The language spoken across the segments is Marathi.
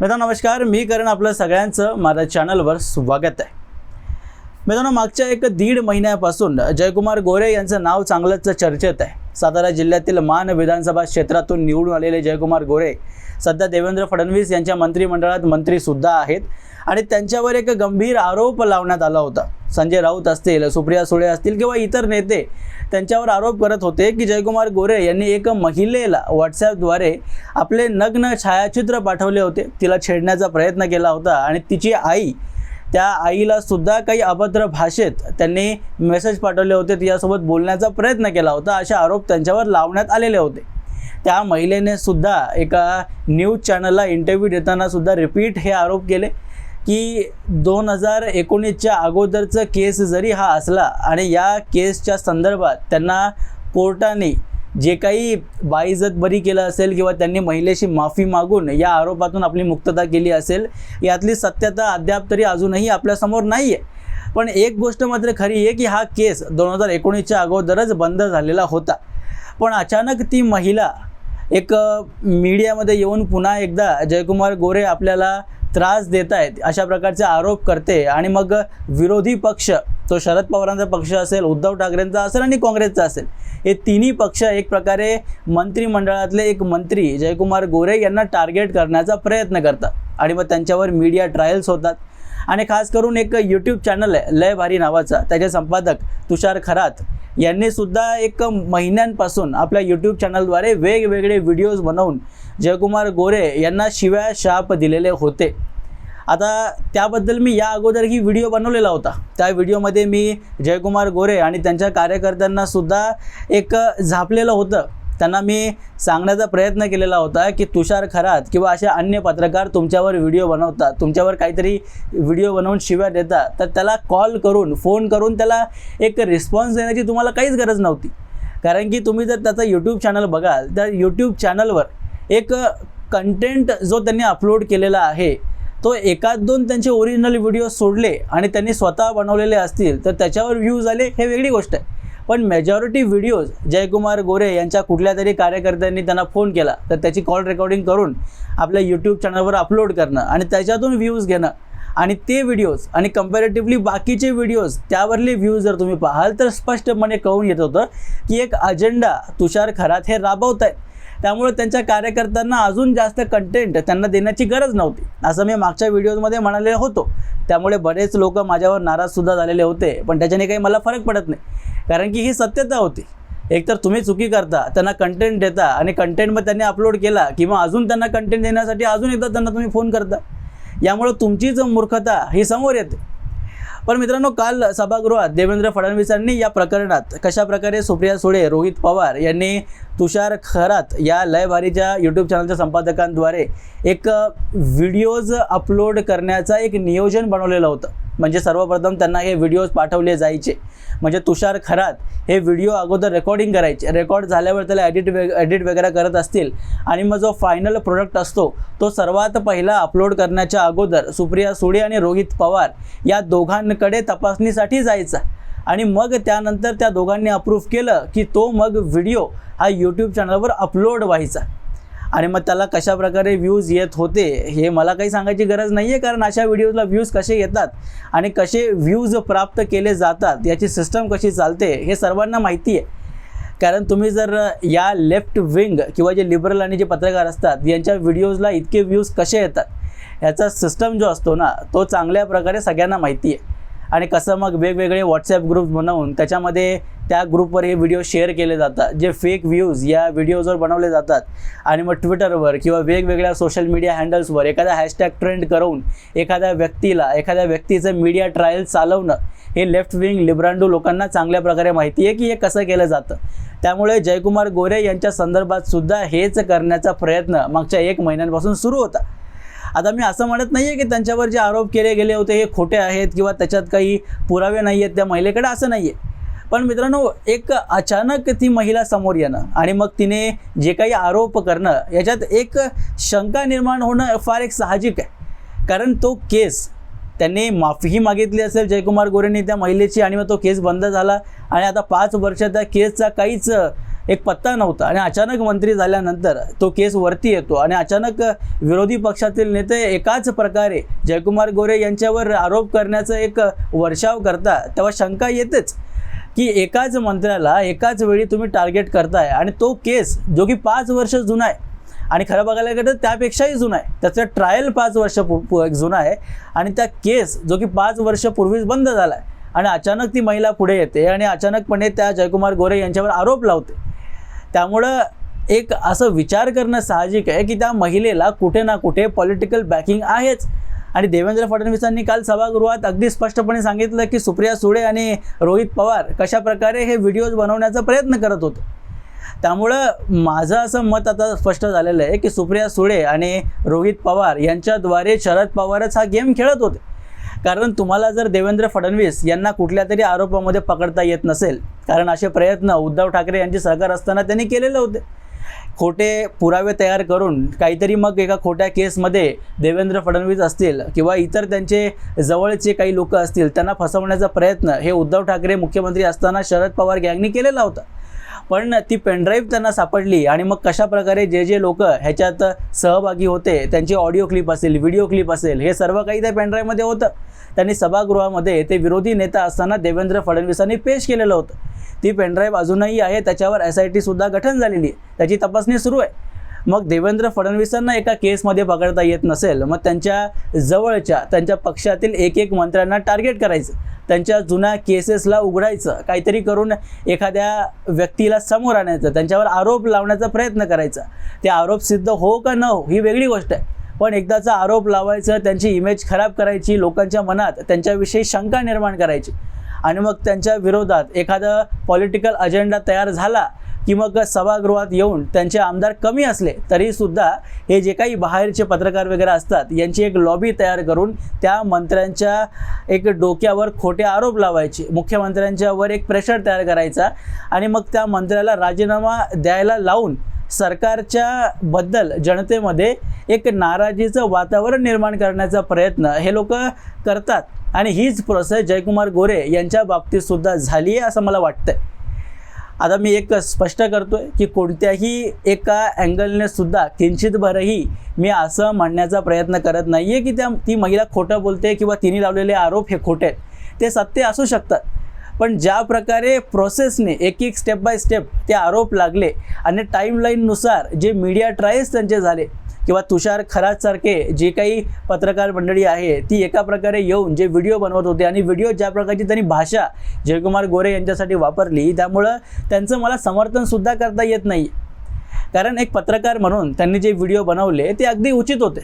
मित्रांनो नमस्कार. मी करण आपलं सगळ्यांचं माझ्या चॅनलवर स्वागत आहे. मित्रांनो मागच्या एक दीड महिन्यापासून जयकुमार गोरे यांचं नाव चांगलंच चर्चेत आहे. सातारा जिल्ह्यातील मान विधानसभा क्षेत्रातून निवडून आलेले जयकुमार गोरे सध्या देवेंद्र फडणवीस यांच्या मंत्रिमंडळात मंत्रीसुद्धा आहेत आणि त्यांच्यावर एक गंभीर आरोप लावण्यात आला होता. संजय राऊत असतील सुप्रिया सुळे असतील किंवा इतर नेते त्यांच्यावर आरोप करत होते की जयकुमार गोरे यांनी एक महिलेला व्हॉट्सॲपद्वारे आपले नग्न छायाचित्र पाठवले होते. तिला छेडण्याचा प्रयत्न केला होता आणि तिची आई त्या आईला सुद्धा काही अभद्र भाषेत त्यांनी मेसेज पाठवले होते. तिच्यासोबत बोलण्याचा प्रयत्न केला होता. असे आरोप त्यांच्यावर लावण्यात आलेले होते. त्या महिलेने सुद्धा एका न्यूज चॅनलला इंटरव्ह्यू देताना सुद्धा रिपीट हे आरोप केले की दोन हजार एकोणीसच्या अगोदरचं केस जरी हा असला आणि या केसच्या संदर्भात त्यांना कोर्टाने जे काही बाईजत बरी केलं असेल किंवा त्यांनी महिलेशी माफी मागून या आरोपातून आपली मुक्तता केली असेल यातली सत्यता अद्याप तरी अजूनही आपल्यासमोर नाही आहे पण एक गोष्ट मात्र खरी आहे की हा केस दोन हजार एकोणीसच्या अगोदरच बंद झालेला होता. पण अचानक ती महिला एक मीडियामध्ये येऊन पुन्हा एकदा जयकुमार गोरे आपल्याला त्रास देत आहेत अशा प्रकारचे आरोप करते आणि मग विरोधी पक्ष तो शरद पवारांचा पक्ष असेल उद्धव ठाकरेंचा असेल आणि काँग्रेसचा असेल. हे तिन्ही पक्ष एक प्रकारे मंत्रिमंडळातले एक मंत्री जयकुमार गोरे यांना टार्गेट करण्याचा प्रयत्न करतात आणि मग त्यांच्यावर मीडिया ट्रायल्स होतात. आणि खास करून एक यूट्यूब चॅनल आहे लय भारी नावाचा. त्याचे संपादक तुषार खरात यांनी सुद्धा एक महिन्यांपासून आपल्या यूट्यूब चॅनलद्वारे वेगवेगळे व्हिडिओज बनवून जयकुमार गोरे यांना शिव्या शाप दिलेले होते. आता त्याबद्दल मी या अगोदरही व्हिडिओ बनवलेला होता. त्या व्हिडिओमध्ये मी जयकुमार गोरे आणि त्यांच्या कार्यकर्त्यांना सुद्धा एक झापलेलं होतं. त्यांना मी सांगण्याचा प्रयत्न केलेला होता की तुषार खरात किंवा असे अन्य पत्रकार तुमच्यावर व्हिडिओ बनवतात तुमच्यावर काहीतरी व्हिडिओ बनवून शिव्या देतात तर त्याला कॉल करून फोन करून त्याला एक रिस्पॉन्स देण्याची तुम्हाला काहीच गरज नव्हती. कारण की तुम्ही जर त्याचा यूट्यूब चॅनल बघाल तर यूट्यूब चॅनलवर एक कंटेंट जो त्यांनी अपलोड केलेला आहे तो एकाद दोन त्यांचे ओरिजिनल व्हिडिओ सोडले आणि त्यांनी स्वतः बनवलेले असतील तर त्याच्यावर व्ह्यूज आले हे वेगळी गोष्ट आहे. पण मेजॉरिटी व्हिडिओज जयकुमार गोरे यांच्या कुठल्या तरी कार्यकर्त्यांनी त्यांना फोन केला तर त्याची कॉल रेकॉर्डिंग करून आपल्या यूट्यूब चॅनलवर अपलोड करणं आणि त्याच्यातून व्ह्यूज घेणं. आणि ते व्हिडिओज आणि कम्पॅरेटिव्हली बाकीचे व्हिडिओज त्यावरले व्ह्यूज जर तुम्ही पाहाल तर स्पष्टपणे कळून येत होतं की एक अजेंडा तुषार खरात हे राबवत आहेत त्यामुळे त्यांच्या कार्यकर्त्यांना अजून जास्त कंटेंट त्यांना देण्याची गरज नव्हती. असं मी मागच्या व्हिडिओजमध्ये म्हणाले होतो. त्यामुळे बरेच लोक माझ्यावर नाराजसुद्धा झालेले होते पण त्याच्याने काही मला फरक पडत नाही. कारण की ही सत्यता होती. एकतर तुम्ही चुकी करता त्यांना कंटेंट देता आणि कंटेंट मग त्यांनी अपलोड केला किंवा अजून त्यांना कंटेंट देण्यासाठी अजून एकदा त्यांना तुम्ही फोन करता. यामुळं तुमचीच मूर्खता ही समोर येते. पण मित्रांनो काल सभागृहात देवेंद्र फडणवीसांनी या प्रकरणात कशा प्रकारे सुप्रिया सुळे रोहित पवार यांनी तुषार खरात या लयभारीच्या यूट्यूब चॅनलच्या संपादकांद्वारे एक व्हिडिओज अपलोड करण्याचा एक नियोजन बनवलेलं होतं. म्हणजे सर्वप्रथम त्यांना हे व्हिडिओज पाठवले जायचे. म्हणजे तुषार खरात हे व्हिडिओ अगोदर रेकॉर्डिंग करायचे. रेकॉर्ड झाल्यावर त्याला एडिट वे एडिट वगैरे करत असतील. आणि मग जो फायनल प्रोडक्ट असतो तो सर्वात पहिला अपलोड करण्याच्या अगोदर सुप्रिया सुळे आणि रोहित पवार या दोघांकडे तपासणीसाठी जायचा. आणि मग त्यानंतर त्या दोघांनी अप्रूव्ह केलं की तो मग व्हिडिओ हा यूट्यूब चॅनलवर अपलोड व्हायचा. आणि मग त्याला कशा प्रकारे व्ह्यूज येत होते हे मला काही सांगायची गरज नाही आहे कारण अशा व्हिडिओजला व्ह्यूज कसे येतात आणि कसे व्ह्यूज प्राप्त केले जातात याची सिस्टम कशी चालते हे सर्वांना माहिती आहे. कारण तुम्ही जर या लेफ्ट विंग किंवा जे लिबरल आणि जे पत्रकार असतात यांच्या व्हिडिओजला इतके व्ह्यूज कसे येतात याचा सिस्टम जो असतो ना तो चांगल्या प्रकारे सगळ्यांना माहिती आहे. आणि कसं मग वेगवेगळे व्हॉट्सॲप ग्रुप बनवून त्याच्यामध्ये त्या ग्रुपवर हे व्हिडिओ शेअर केले जातात जे फेक व्ह्यूज या व्हिडिओजवर बनवले जातात. आणि मग ट्विटरवर किंवा वेगवेगळ्या सोशल मीडिया हँडल्सवर एखादा हॅशटॅग ट्रेंड करून एखाद्या व्यक्तीला एखाद्या व्यक्तीचं मीडिया ट्रायल चालवणं हे लेफ्ट विंग लिब्रांडो लोकांना चांगल्या प्रकारे माहिती आहे की हे कसं केलं जातं. त्यामुळे जयकुमार गोरे यांच्या संदर्भात सुद्धा हेच करण्याचा प्रयत्न मागच्या एक महिन्यांपासून सुरू होता. आता मी असं म्हणत नाही आहे की त्यांच्यावर जे आरोप केले गेले होते हे खोटे आहेत किंवा त्याच्यात काही पुरावे नाही आहेत त्या महिलेकडे असं नाही आहे पण मित्रांनो एक अचानक ती महिला समोर येणं आणि मग तिने जे काही आरोप करणं याच्यात एक शंका निर्माण होणं फार एक साहजिक आहे. कारण तो केस त्यांनी माफीही मागितली असेल जयकुमार गोरेंनी त्या महिलेची आणि मग तो केस बंद झाला. आणि आता पाच वर्ष त्या केसचा काहीच एक पत्ता नव्हता. आणि अचानक मंत्री झाल्यानंतर तो केस वरती येतो. आणि अचानक विरोधी पक्षातील नेते एकाच प्रकारे जयकुमार गोरे यांच्यावर आरोप करण्याचं एक वर्षाव करता तेव्हा शंका येतेच की एकाच मंत्र्याला एकाच वेळी तुम्ही टार्गेट करताय. आणि तो केस जो की पाच वर्ष जुना आहे आणि खरं बघायला गेलं तर त्यापेक्षाही जुना आहे. त्याचं ट्रायल पाच वर्ष जुना आहे. आणि त्या केस जो की पाच वर्षपूर्वीच बंद झाला आहे आणि अचानक ती महिला पुढे येते आणि अचानकपणे त्या जयकुमार गोरे यांच्यावर आरोप लावते. त्यामुळं एक असं विचार करणं साहजिक आहे की त्या महिलेला कुठे ना कुठे पॉलिटिकल बॅकिंग आहेच. आणि देवेंद्र फडणवीसांनी काल सभागृहात अगदी स्पष्टपणे सांगितलं की सुप्रिया सुळे आणि रोहित पवार कशाप्रकारे हे व्हिडिओज बनवण्याचा प्रयत्न करत होते. त्यामुळं माझं असं मत आता स्पष्ट झालेलं आहे की सुप्रिया सुळे आणि रोहित पवार यांच्याद्वारे शरद पवारच हा गेम खेळत होते. कारण तुम्हाला जर देवेंद्र फडणवीस यांना कुठल्या तरी आरोपामध्ये पकडता येत नसेल कारण असे प्रयत्न उद्धव ठाकरे यांचे सरकार असताना त्यांनी केलेले होते. खोटे पुरावे तयार करून काहीतरी मग एका खोट्या केसमध्ये देवेंद्र फडणवीस असतील किंवा इतर त्यांचे जवळचे काही लोक असतील त्यांना फसवण्याचा प्रयत्न हे उद्धव ठाकरे मुख्यमंत्री असताना शरद पवार गँगनी केलेला होता. पण ती पेनड्राईव्ह त्यांना सापडली आणि मग कशा प्रकारे जे जे लोक ह्याच्यात सहभागी होते त्यांची ऑडिओ क्लिप असेल व्हिडिओ क्लिप असेल हे सर्व काही त्या पेनड्राईव्हमध्ये होतं. त्यांनी सभागृहामध्ये ते विरोधी नेता असताना देवेंद्र फडणवीसांनी पेश केलेलं होतं. ती पेनड्राईव्ह अजूनही आहे त्याच्यावर एस आय टीसुद्धा गठन झालेली आहे. त्याची तपासणी सुरू आहे. मग देवेंद्र फडणवीसांना एका केसमध्ये पकडता येत नसेल मग त्यांच्या जवळच्या त्यांच्या पक्षातील एक एक मंत्र्यांना टार्गेट करायचं त्यांच्या जुन्या केसेसला उघडायचं काहीतरी करून एखाद्या व्यक्तीला समोर आणायचं त्यांच्यावर आरोप लावण्याचा प्रयत्न करायचा. ते आरोप सिद्ध हो का न हो ही वेगळी गोष्ट आहे. पण एकदाचा आरोप लावायचं त्यांची इमेज खराब करायची लोकांच्या मनात त्यांच्याविषयी शंका निर्माण करायची. आणि मग त्यांच्या विरोधात एखादा पॉलिटिकल अजेंडा तयार झाला की मग सभागृहात येऊन त्यांचे आमदार कमी असले तरीसुद्धा हे जे काही बाहेरचे पत्रकार वगैरे असतात यांची एक लॉबी तयार करून त्या मंत्र्यांच्या एक डोक्यावर खोटे आरोप लावायचे. मुख्यमंत्र्यांच्यावर एक प्रेशर तयार करायचा आणि मग त्या मंत्र्याला राजीनामा द्यायला लावून सरकारच्या बद्दल जनतेमध्ये एक नाराजीचं वातावरण निर्माण करण्याचा प्रयत्न हे लोक करतात. आणि हीच प्रोसेस जयकुमार गोरे यांच्या बाबतीतसुद्धा झाली आहे असं मला वाटतंय. आता मी एक स्पष्ट करतो आहे की कोणत्याही एका अँगलने सुद्धा किंचितभरही मी असं म्हणण्याचा प्रयत्न करत नाही आहे की त्या ती महिला खोटं बोलते किंवा तिने लावलेले आरोप हे खोटे आहेत. ते सत्य असू शकतात. पण ज्या प्रकारे प्रोसेसने एक एक स्टेप बाय स्टेप ते आरोप लागले आणि टाईमलाईननुसार जे मीडिया ट्रायल्स त्यांचे झाले किंवा तुषार खराजसारखे जे काही पत्रकार मंडळी आहे ती एका प्रकारे येऊन जे व्हिडिओ बनवत होते आणि व्हिडिओ ज्या प्रकारची त्यांनी भाषा जयकुमार गोरे यांच्यासाठी वापरली त्यामुळं त्यांचं मला समर्थनसुद्धा करता येत नाही. कारण एक पत्रकार म्हणून त्यांनी जे व्हिडिओ बनवले ते अगदी उचित होते.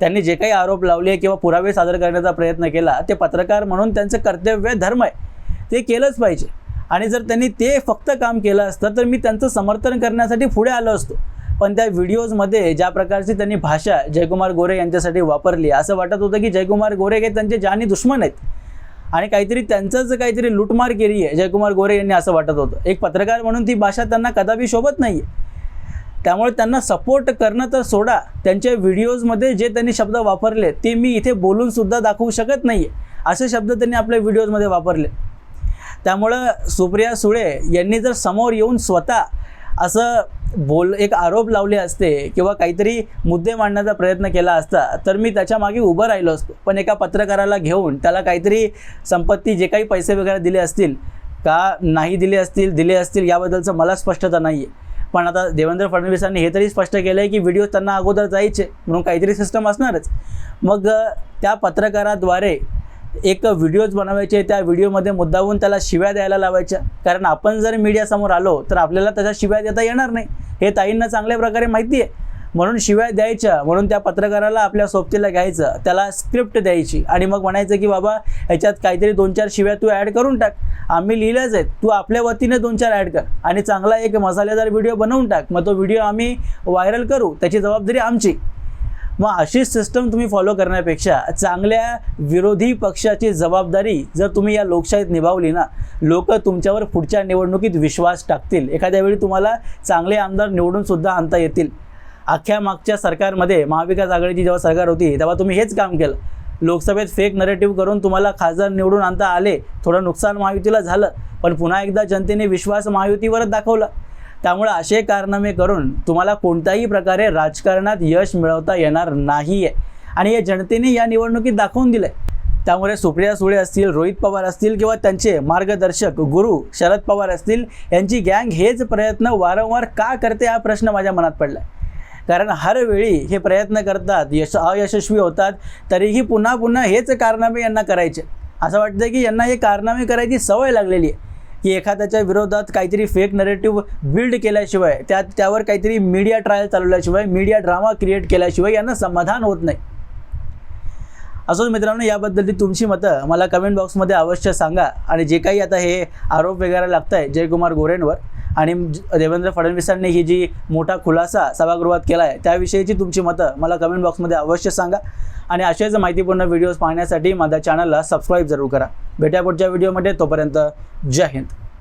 त्यांनी जे काही आरोप लावले किंवा पुरावे सादर करण्याचा प्रयत्न केला ते पत्रकार म्हणून त्यांचं कर्तव्य धर्म आहे. ते केलंच पाहिजे. आणि जर त्यांनी ते फक्त काम केलं असतं तर मी त्यांचं समर्थन करण्यासाठी पुढे आलो असतो. पण त्या व्हिडिओजमध्ये ज्या प्रकारची त्यांनी भाषा जयकुमार गोरे यांच्यासाठी वापरली असं वाटत होतं की जयकुमार गोरे हे त्यांचे जानी दुश्मन आहेत. आणि काहीतरी त्यांचंच काहीतरी लुटमार केली आहे जयकुमार गोरे यांनी असं वाटत होतं. एक पत्रकार म्हणून ती भाषा त्यांना कदापि शोभत नाही आहे त्यामुळे त्यांना सपोर्ट करणं तर सोडा त्यांच्या व्हिडिओजमध्ये जे त्यांनी शब्द वापरले ते मी इथे बोलूनसुद्धा दाखवू शकत नाही आहे असे शब्द त्यांनी आपल्या व्हिडिओजमध्ये वापरले. त्यामुळं सुप्रिया सुळे यांनी जर समोर येऊन स्वतः असं बोल एक आरोप लावले असते किंवा काहीतरी मुद्दे मांडण्याचा प्रयत्न केला असता तर मी त्याच्यामागे उभं राहिलो असतो. पण एका पत्रकाराला घेऊन त्याला काहीतरी संपत्ती जे काही पैसे वगैरे दिले असतील का नाही दिले असतील दिले असतील याबद्दलचं मला स्पष्टता नाही आहे पण आता देवेंद्र फडणवीसांनी हे तरी स्पष्ट केलं आहे की व्हिडिओ त्यांना अगोदर जायचे म्हणून काहीतरी सिस्टम असणारच. मग त्या पत्रकाराद्वारे एक व्हिडिओज बनवायचे त्या व्हिडिओमध्ये मुद्दाहून त्याला शिव्या द्यायला लावायच्या. कारण आपण जर मीडियासमोर आलो तर आपल्याला त्याच्या शिव्या देता येणार नाही. हे ताईंना चांगल्या प्रकारे माहिती आहे. म्हणून शिव्या द्यायच्या म्हणून त्या पत्रकाराला आपल्या सोबतीला घ्यायचं त्याला स्क्रिप्ट द्यायची. आणि मग म्हणायचं की बाबा ह्याच्यात काहीतरी दोन चार शिव्या तू ॲड करून टाक. आम्ही लिहिल्याच आहेत. तू आपल्या वतीने दोन चार ॲड कर. आणि चांगला एक मसालेदार व्हिडिओ बनवून टाक. मग तो व्हिडिओ आम्ही व्हायरल करू. त्याची जबाबदारी आमची. मग अशी सिस्टम तुम्ही फॉलो करण्यापेक्षा चांगल्या विरोधी पक्षाची जबाबदारी जर तुम्ही या लोकशाहीत निभावली ना लोक तुमच्यावर पुढच्या निवडणुकीत विश्वास टाकतील. एखाद्या वेळी तुम्हाला चांगले आमदार निवडून सुद्धा आणता येतील. अख्ख्या मागच्या सरकारमध्ये महाविकास आघाडीची जेव्हा सरकार होती तेव्हा तुम्ही हेच काम केलं. लोकसभेत फेक नरेटिव्ह करून तुम्हाला खासदार निवडून आणता आले थोडं नुकसान महायुतीला झालं पण पुन्हा एकदा जनतेने विश्वास महायुतीवरच दाखवला. त्यामुळे असे कारनामे करून तुम्हाला कोणत्याही प्रकारे राजकारणात यश मिळवता येणार नाही आहे आणि या जनतेने या निवडणुकीत दाखवून दिलं आहे त्यामुळे सुप्रिया सुळे असतील रोहित पवार असतील किंवा त्यांचे मार्गदर्शक गुरु शरद पवार असतील यांची गँग हेच प्रयत्न वारंवार का करते हा प्रश्न माझ्या मनात पडला आहे कारण हर वेळी हे प्रयत्न करतात यश अयशस्वी होतात तरीही पुन्हा पुन्हा हेच कारनामे यांना करायचे. असं वाटतं की यांना हे कारनामे करायची सवय लागलेली आहे. की एखाद्याच्या विरोधात काहीतरी फेक नरेटिव्ह बिल्ड केल्याशिवाय त्या त्यावर काहीतरी मीडिया ट्रायल चालवल्याशिवाय मीडिया ड्रामा क्रिएट केल्याशिवाय यांना समाधान होत नाही. असोच मित्रांनो याबद्दलची तुमची मतं मला कमेंट बॉक्समध्ये अवश्य सांगा. आणि जे काही आता हे आरोप वगैरे लागत आहे जयकुमार गोरेंवर आणि देवेंद्र फडणवीसांनी ही जी मोठा खुलासा सभागृहात केला आहे त्याविषयीची तुमची मतं मला कमेंट बॉक्समध्ये अवश्य सांगा. आणि अशाच माहितीपूर्ण व्हिडिओज पाहण्यासाठी माझ्या चॅनलला सबस्क्राईब जरूर करा. भेट्या पुढच्या व्हिडिओमध्ये तोपर्यंत जय हिंद.